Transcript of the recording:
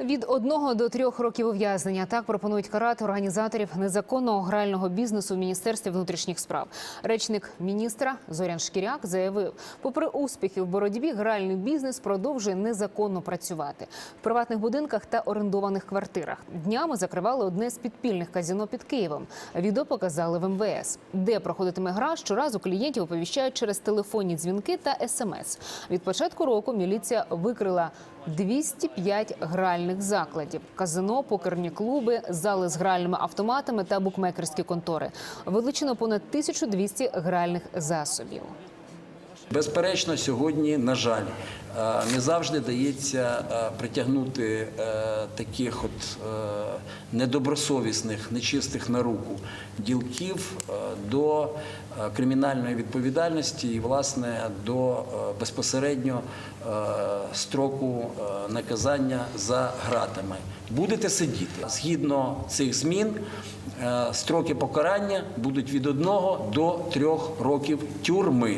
Від одного до трьох років ув'язнення так пропонують карати організаторів незаконного грального бізнесу в міністерстві внутрішніх справ. Речник міністра Зорян Шкіряк заявив, попри успіхи в боротьбі, гральний бізнес продовжує незаконно працювати в приватних будинках та орендованих квартирах. Днями закривали одне з підпільних казіно під Києвом. Відео показали в МВС, де проходитиме гра. Щоразу клієнтів оповіщають через телефонні дзвінки та смс. Від початку року міліція викрила 205 гральних закладів: казино, покерні клуби, зали з гральними автоматами та букмекерські контори. Вилучено понад 1200 гральних засобів. Безперечно, сьогодні, на жаль, е, не завжди дається е, притягнути е, таких от недобросовісних, нечистих на руку ділків до кримінальної відповідальності і, власне, до безпосередньо строку наказання за гратами. Будете сидіти згідно цих змін. Строки покарання будуть від 1 до 3 років тюрми.